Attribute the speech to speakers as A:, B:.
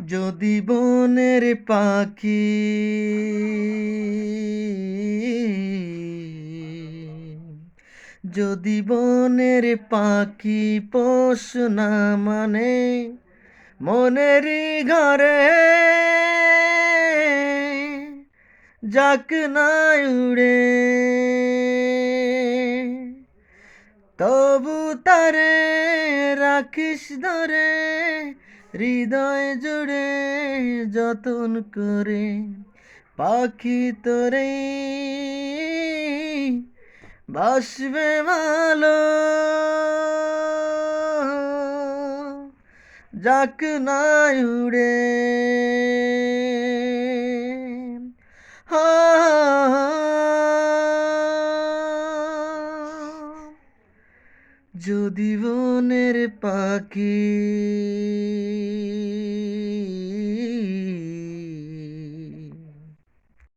A: যদি বনের পাখি যদি বনের পাখি পোষ না মানে মনেরই ঘরে যাক না উড়ে, তবু তারে রাখিস ধরে হৃদয় জুড়ে যতন করে পাখি তোরে বাসবে ভালো যাক নাই উড়ে যদি বনের পাখি